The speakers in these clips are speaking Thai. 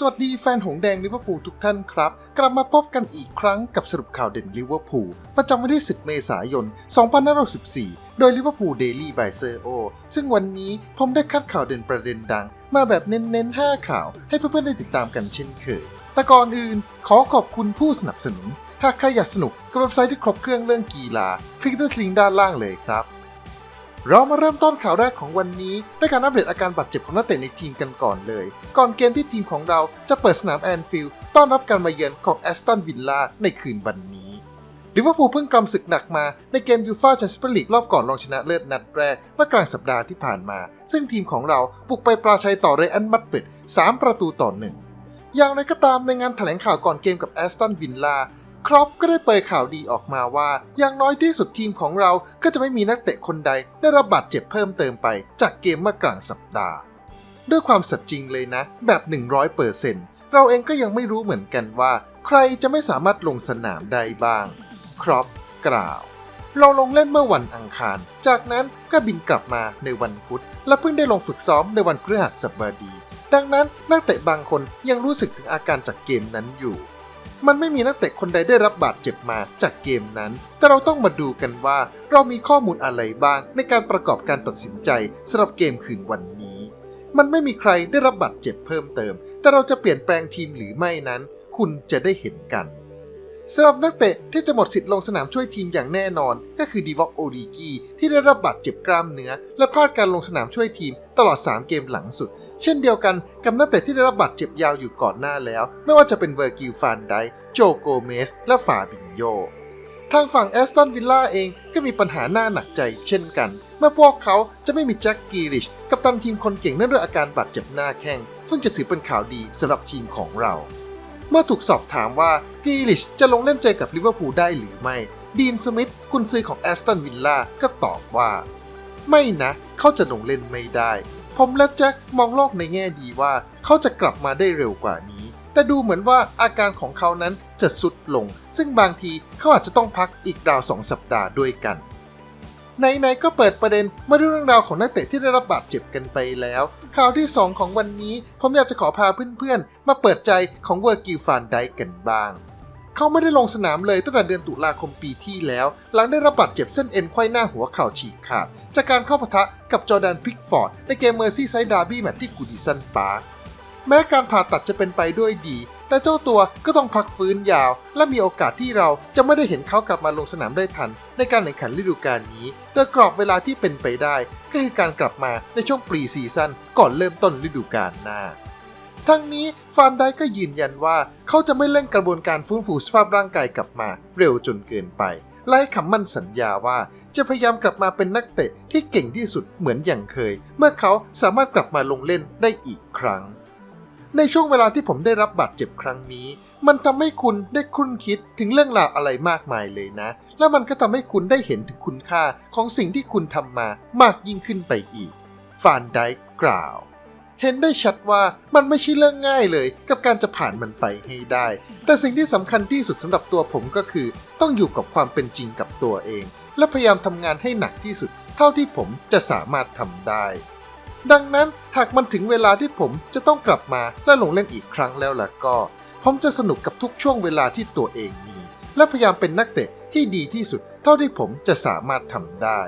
สวัสดีแฟนหงแดงลิเวอร์พูลทุกท่านครับ กลับมาพบกันอีกครั้งกับสรุปข่าวเด่นลิเวอร์พูลประจำวันที่ 10 เมษายน 2564 โดยลิเวอร์พูลเดลี่บายเซอร์โอซึ่งวันนี้ผมได้คัดข่าวเด่นประเด็นดัง มาแบบเน้นๆ 5 ข่าว ให้เพื่อนๆ ได้ติดตามกันเช่นเคย แต่ก่อนอื่นขอขอบคุณผู้สนับสนุน หากใครอยากสนุกกับเว็บไซต์ที่ครบเครื่องเรื่องกีฬา คลิกที่ลิงก์ด้านล่างเลยครับ เรามาเริ่มต้นข่าวแรกของวันนี้ ด้วยการอัปเดตอาการบาดเจ็บของนักเตะในทีมกันก่อนเลย ก่อนเกมที่ทีมของเราจะเปิดสนามแอนฟิลด์ต้อนรับการมาเยือนของแอสตันวิลล่าในคืนวันนี้ลิเวอร์พูลเพิ่งกำศึกหนักมาในเกมยูฟ่าแชมเปี้ยนส์ลีกรอบก่อนรองชนะเลิศนัดแรกเมื่อกลางสัปดาห์ที่ผ่านมา ซึ่งทีมของเราบุกไปปราชัยต่อเรอันมัดเปิด3ประตูต่อหนึ่งอย่างไรก็ตามในงานแถลงข่าวก่อนเกมกับแอสตันวิลล่า ครอปก็ได้เปิดข่าวดีออกมาว่า อย่างน้อยที่สุดทีมของเราก็จะไม่มีนักเตะคนใดได้รับบาดเจ็บเพิ่มเติมไปจากเกมเมื่อกลางสัปดาห์ ด้วยความสัตย์จริงเลยนะ แบบ 100เปอร์เซนเราเองก็ยังไม่รู้เหมือนกันว่า ใครจะไม่สามารถลงสนามได้บ้าง ครอปกล่าว เราลงเล่นเมื่อวันอังคาร จากนั้นก็บินกลับมาในวันพุธและเพิ่งได้ลงฝึกซ้อมในวันพฤหัสบดี ดังนั้นนักเตะบางคนยังรู้สึกถึงอาการจากเกมนั้นอยู่ มันไม่มีนักเตะคนใดได้รับบาดเจ็บมาจากเกมนั้น แต่เราต้องมาดูกันว่า เรามีข้อมูลอะไรบ้างในการประกอบการตัดสินใจสำหรับเกมคืนวันนี้ มันไม่มีใครได้รับบาดเจ็บเพิ่มเติม แต่เราจะเปลี่ยนแปลงทีมหรือไม่นั้น คุณจะได้เห็นกัน สำหรับนักเตะที่จะหมดสิทธิ์ลงสนามช่วยทีมอย่างแน่นอน ก็คือดีวอกโอดีกีที่ได้รับบาดเจ็บกล้ามเนื้อ และพลาดการลงสนามช่วยทีมตลอด 3 เกมหลังสุด เช่นเดียวกันกับนักเตะที่ได้รับบาดเจ็บยาวอยู่ก่อนหน้าแล้ว ไม่ว่าจะเป็นเวอร์กิลฟานไดโจโกเมส และฟาบินโยทางฝั่งแอสตันวิลล่าเองก็มีปัญหาหน้าหนักใจเช่นกัน เมื่อพวกเขาจะไม่มีแจ็คกีริชกับตันทีมคนเก่งเนื่องด้วยอาการบาดเจ็บหน้าแข้งซึ่งจะถือเป็นข่าวดีสำหรับทีมของเรา เมื่อถูกสอบถามว่ากีริชจะลงเล่นเจอกับลิเวอร์พูลได้หรือไม่ ดีนสมิธกุนซือของแอสตันวิลล่าก็ตอบว่า ไม่นะเขาจะลงเล่นไม่ได้ ผมและแจ็คมองโลกในแง่ดีว่า เขาจะกลับมาได้เร็วกว่านี้ แต่ดูเหมือนว่าอาการของเขานั้นจะสุดลง ซึ่งบางทีเขาอาจจะต้องพักอีกราวสองสัปดาห์ด้วยกัน ในๆก็เปิดประเด็นมาดูเรื่องราวของนักเตะที่ได้รับบาดเจ็บกันไปแล้ว ข่าวที่ 2 ของวันนี้ ผมอยากจะขอพาเพื่อนๆ มาเปิดใจของเวอร์กิลฟานไดกันบ้าง เขาไม่ได้ลงสนามเลยตั้งแต่เดือนตุลาคมปีที่แล้ว หลังได้รับบาดเจ็บเส้นเอ็นไขว้หน้าหัวเข่าฉีกขาด จากการเข้าปะทะกับจอแดนพิกฟอร์ดในเกมเมอร์ซี่ไซด์ดาร์บี้แมตช์ที่กูดิสันปาร์คแม้การผ่าตัดจะเป็นไปด้วยดี แต่เจ้าตัวก็ต้องพักฟื้นยาว และมีโอกาสที่เราจะไม่ได้เห็นเขากลับมาลงสนามได้ทัน ในการแข่งขันฤดูกาลนี้ โดยกรอบเวลาที่เป็นไปได้ ก็คือการกลับมาในช่วงปรีซีซั่นก่อนเริ่มต้นฤดูกาลหน้าทั้งนี้ฟานไดก็ยืนยันว่าเขาจะไม่เร่งกระบวนการฟื้นฟูสภาพร่างกายกลับมาเร็วจนเกินไปและให้คำมั่นสัญญาว่าจะพยายามกลับมาเป็นนักเตะที่เก่งที่สุดเหมือนอย่างเคย เมื่อเขาสามารถกลับมาลงเล่นได้อีกครั้ง ในช่วงเวลาที่ผมได้รับบาดเจ็บครั้งนี้ มันทำให้คุณได้คุ้นคิดถึงเรื่องราวอะไรมากมายเลยนะ และมันก็ทำให้คุณได้เห็นถึงคุณค่าของสิ่งที่คุณทำมามากยิ่งขึ้นไปอีก ฟานไดค์กล่าวเห็นได้ชัดว่ามันไม่ใช่เรื่องง่ายเลย กับการจะผ่านมันไปให้ได้ แต่สิ่งที่สำคัญที่สุดสำหรับตัวผมก็คือ ต้องอยู่กับความเป็นจริงกับตัวเอง และพยายามทำงานให้หนักที่สุด เท่าที่ผมจะสามารถทำได้ ดังนั้นหากมันถึงเวลาที่ผมจะต้องกลับมาและลงเล่นอีกครั้งแล้วล่ะก็ ผมจะสนุกกับทุกช่วงเวลาที่ตัวเองมี และพยายามเป็นนักเตะที่ดีที่สุด เท่าที่ผมจะสามารถทำได้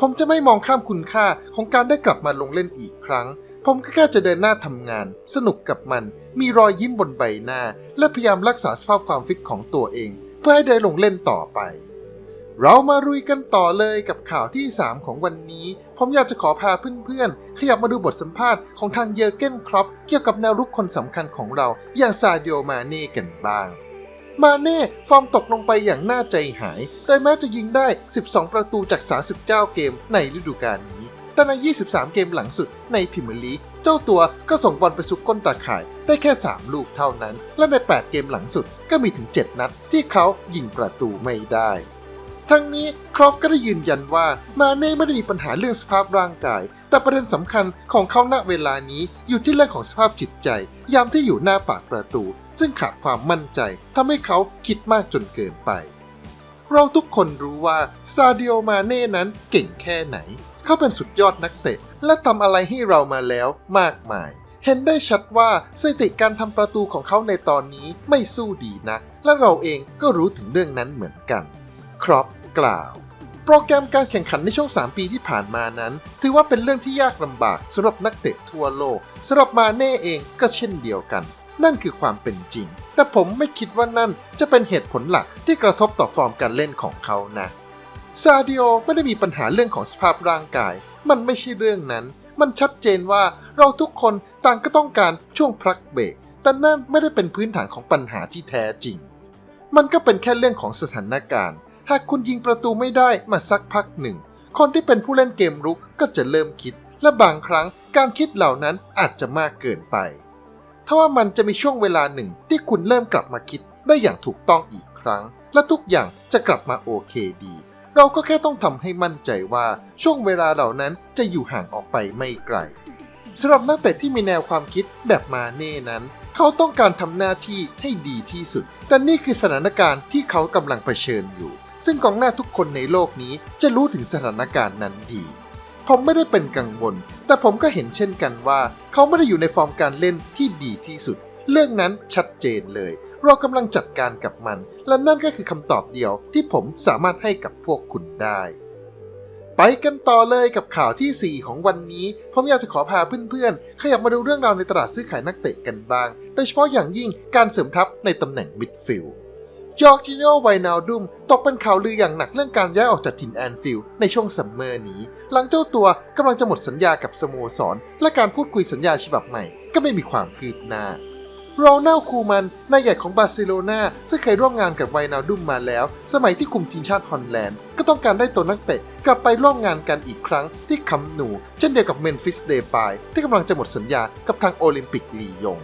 ผมจะไม่มองข้ามคุณค่าของการได้กลับมาลงเล่นอีกครั้ง ผมก็แค่จะเดินหน้าทำงาน สนุกกับมัน มีรอยยิ้มบนใบหน้า และพยายามรักษาสภาพความฟิตของตัวเอง เพื่อให้ได้ลงเล่นต่อไป เรามารุยกันต่อเลยกับข่าวที่ 3 ของวันนี้ ผมอยากจะขอพาเพื่อนๆ ขยับมาดูบทสัมภาษณ์ของทางเยอร์เกนครอปเกี่ยวกับแนวรุกคนสำคัญของเราอย่างซาดิโอมาเน่กันบ้าง มาเน่ฟอร์มตกลงไปอย่างน่าใจหาย โดยแม้จะยิงได้ 12 ประตูจาก 39 เกมในฤดูกาลนี้ แต่ใน 23 เกมหลังสุดในพรีเมียร์ลีเจ้าตัวก็ส่งบอลไปซุกก้นตาข่ายได้แค่ 3 ลูกเท่านั้น และใน 8 เกมหลังสุดก็มีถึง 7 นัดที่เขายิงประตูไม่ได้ ทั้งนี้ครอปก็ได้ยืนยันว่ามาเน่ไม่ได้มีปัญหาเรื่องสภาพร่างกาย แต่ประเด็นสำคัญของเขาณเวลานี้อยู่ที่เรื่องของสภาพจิตใจ ยามที่อยู่หน้าปากประตู ซึ่งขาดความมั่นใจทำให้เขาคิดมากจนเกินไป เราทุกคนรู้ว่าซาดิโอมาเน่นั้นเก่งแค่ไหน เขาเป็นสุดยอดนักเตะ และทำอะไรให้เรามาแล้วมากมายเห็นได้ชัดว่าสถิติการทำประตูของเขาในตอนนี้ไม่สู้ดีนะ และเราเองก็รู้ถึงเรื่องนั้นเหมือนกัน ครอป กล่าว โปรแกรมการแข่งขันในช่วง 3 ปีที่ผ่านมานั้น ถือว่าเป็นเรื่องที่ยากลำบากสำหรับนักเตะทั่วโลกสำหรับมาเน่เองก็เช่นเดียวกัน นั่นคือความเป็นจริง แต่ผมไม่คิดว่านั่นจะเป็นเหตุผลหลักที่กระทบต่อฟอร์มการเล่นของเขานะซาดิโอไม่ได้มีปัญหาเรื่องของสภาพร่างกาย มันไม่ใช่เรื่องนั้น มันชัดเจนว่าเราทุกคนต่างก็ต้องการช่วงพักเบรกแต่นั่นไม่ได้เป็นพื้นฐานของปัญหาที่แท้จริง มันก็เป็นแค่เรื่องของสถานการณ์ หากคุณยิงประตูไม่ได้มาสักพักหนึ่ง คนที่เป็นผู้เล่นเกมรุกก็จะเริ่มคิด และบางครั้งการคิดเหล่านั้นอาจจะมากเกินไปทว่ามันจะมีช่วงเวลาหนึ่งที่คุณเริ่มกลับมาคิดได้อย่างถูกต้องอีกครั้ง และทุกอย่างจะกลับมาโอเคดี เราก็แค่ต้องทำให้มั่นใจว่าช่วงเวลาเหล่านั้นจะอยู่ห่างออกไปไม่ไกลสำหรับนักเตะที่มีแนวความคิดแบบมาเน่นั้น เขาต้องการทำหน้าที่ให้ดีที่สุด แต่นี่คือสถานการณ์ที่เขากำลังเผชิญอยู่ ซึ่งกองหน้าทุกคนในโลกนี้จะรู้ถึงสถานการณ์นั้นดี ผมไม่ได้เป็นกังวล แต่ผมก็เห็นเช่นกันว่า เขาไม่ได้อยู่ในฟอร์มการเล่นที่ดีที่สุด เรื่องนั้นชัดเจนเลย เรากำลังจัดการกับมัน และนั่นก็คือคำตอบเดียวที่ผมสามารถให้กับพวกคุณได้ไปกันต่อเลยกับข่าวทีสี่4 ของวันนี้ ผมอยากจะขอพาเพื่อนๆ ขยับมาดูเรื่องราวในตลาดซื้อขายนักเตะกันบ้าง โดยเฉพาะอย่างยิ่งการเสริมทัพในตำแหน่งมิดฟิลด์ จอร์จิโนไวนาลดุมตกเป็นข่าวลืออย่างหนักเรื่องการย้ายออกจากถิ่นแอนฟิลด์ในช่วงซัมเมอร์นี้ หลังเจ้าตัวกำลังจะหมดสัญญากับสโมสร และการพูดคุยสัญญาฉบับใหม่ก็ไม่มีความคืบหน้าโรนัลคูมันนายใหญ่ของบาร์เซโลนาซึ่งเคยร่วมงานกับไวนาลดุมมาแล้ว สมัยที่คุมทีมชาติฮอลแลนด์ ก็ต้องการได้ตัวนักเตะกลับไปร่วมงานกันอีกครั้งที่คัมป์นู เช่นเดียวกับเมนฟิสเดปายที่กำลังจะหมดสัญญากับทางโอลิมปิกลียง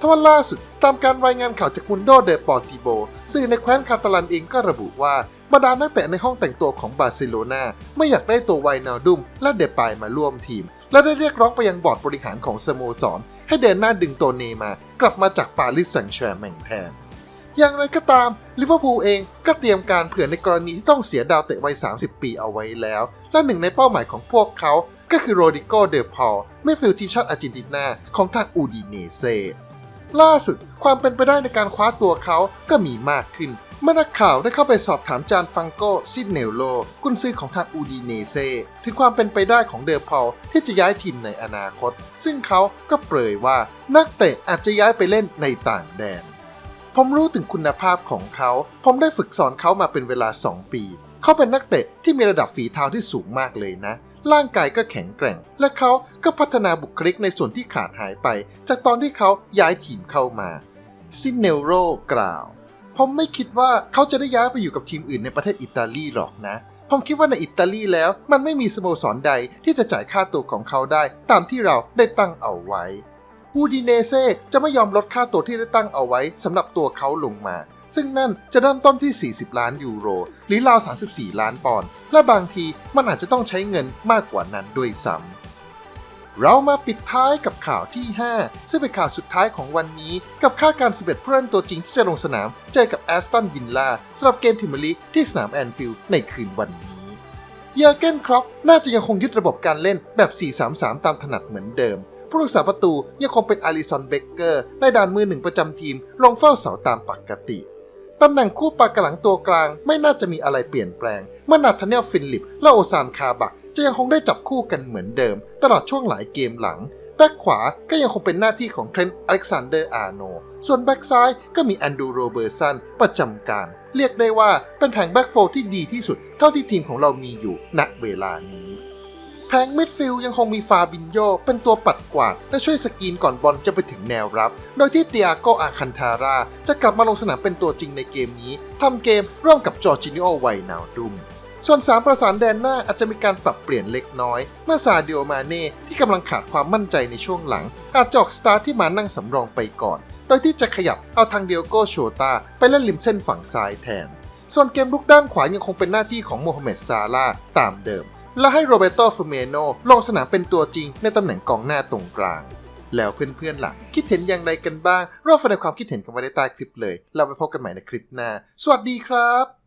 ทว่าล่าสุด ตามการรายงานข่าวจากมุนโดเดปอร์ติโบสื่อในแคว้นคาตาลันเองก็ระบุว่าบรรดานักเตะในห้องแต่งตัวของบาร์เซโลนาไม่อยากได้ตัวไวนาลดุมและเดปายมาร่วมทีม และได้เรียกร้องไปยังบอร์ดบริหารของสโมสร ให้เดินหน้าดึงตัวเนย์มา กลับมาจากปารีสแซงต์แชร์แมงแทน อย่างไรก็ตามลิเวอร์พูลเองก็เตรียมการเผื่อในกรณีที่ต้องเสียดาวเตะวัย 30 ปีเอาไว้แล้ว และหนึ่งในเป้าหมายของพวกเขา ก็คือโรดิโกเดอพอลมิดฟิลทีมชาติอาร์เจนตินาของทางอูดีเนเซ ล่าสุดความเป็นไปได้ในการคว้าตัวเขาก็มีมากขึ้น เมื่อนักข่าวได้เข้าไปสอบถามจานฟังโกซิดเนลโล กุนซือของทางอูดีเนเซ่ถึงความเป็นไปได้ของเดอพอลที่จะย้ายทีมในอนาคต ซึ่งเขาก็เปรยว่านักเตะอาจจะย้ายไปเล่นในต่างแดน ผมรู้ถึงคุณภาพของเขา ผมได้ฝึกสอนเขามาเป็นเวลา 2 ปี เขาเป็นนักเตะที่มีระดับฝีเท้าที่สูงมากเลยนะ ร่างกายก็แข็งแกร่ง และเขาก็พัฒนาบุคลิกในส่วนที่ขาดหายไป จากตอนที่เขาย้ายทีมเข้ามาซินเนโรกล่าวผมไม่คิดว่าเขาจะได้ย้ายไปอยู่กับทีมอื่นในประเทศอิตาลีหรอกนะ ผมคิดว่าในอิตาลีแล้วมันไม่มีสโมสรใดที่จะจ่ายค่าตัวของเขาได้ ตามที่เราได้ตั้งเอาไว้ อูดิเนเซ่จะไม่ยอมลดค่าตัวที่ได้ตั้งเอาไว้สำหรับตัวเขาลงมา ซึ่งนั่นจะเริ่มต้นที่ 40 ล้านยูโร หรือราว 34 ล้านปอนด์และบางทีมันอาจจะต้องใช้เงินมากกว่านั้นด้วยซ้ำเรามาปิดท้ายกับข่าวที่ 5 ซึ่งเป็นข่าวสุดท้ายของวันนี้ กับคาดการณ์11ผู้เล่นตัวจริงที่จะลงสนาม เจอกับแอสตันวินล่าสำหรับเกมพรีเมียร์ลีกที่สนามแอนฟิลด์ในคืนวันนี้ เยอร์เกนครอปน่าจะยังคงยึดระบบการเล่นแบบ 4-3-3 ตามถนัดเหมือนเดิม ผู้รักษาประตูยังคงเป็นอาริสันเบเกอร์ในด่านมือหนึ่งประจำทีม ลงเฝ้าเสาตามปกติ ตำแหน่งคู่ปากกระหลังตัวกลางไม่น่าจะมีอะไรเปลี่ยนแปลง เมื่อนาธาเนลฟินลิปและโอซานคาบักจะยังคงได้จับคู่กันเหมือนเดิม ตลอดช่วงหลายเกมหลังแบ็กขวาก็ยังคงเป็นหน้าที่ของเทรนต์อเล็กซานเดอร์อาร์โน ส่วนแบ็กซ้ายก็มีแอนดูโรเบอร์สันประจำการ เรียกได้ว่าเป็นแผงแบ็กโฟที่ดีที่สุดเท่าที่ทีมของเรามีอยู่ณเวลานี้ แผงมิดฟิลยังคงมีฟาบินโยเป็นตัวปัดกวาด และช่วยสกรีนก่อนบอลจะไปถึงแนวรับ โดยที่เตียโกอาคันทารา จะกลับมาลงสนามเป็นตัวจริงในเกมนี้ทำเกมร่วมกับจอร์จินิโอไวนาวดุมส่วน3ประสานแดนหน้าอาจจะมีการปรับเปลี่ยนเล็กน้อย เมื่อซาเดิโอมาเน่ที่กำลังขาดความมั่นใจในช่วงหลัง อาจจอกสตาร์ที่มานั่งสำรองไปก่อน โดยที่จะขยับเอาทางเดียโกโชตาไปเล่นริมเส้นฝั่งซ้ายแทน ส่วนเกมลุกด้านขวายังคงเป็นหน้าที่ของโมฮัมเหม็ดซาลาตามเดิม และให้โรเบโตฟูเมโนลงสนามเป็นตัวจริงในตำแหน่งกองหน้าตรงกลาง แล้วเพื่อนๆล่ะ คิดเห็นอย่างไรกันบ้างรอฟังในความคิดเห็นกันไว้ในใต้คลิปเลย เราไปพบกันใหม่ในคลิปหน้า สวัสดีครับ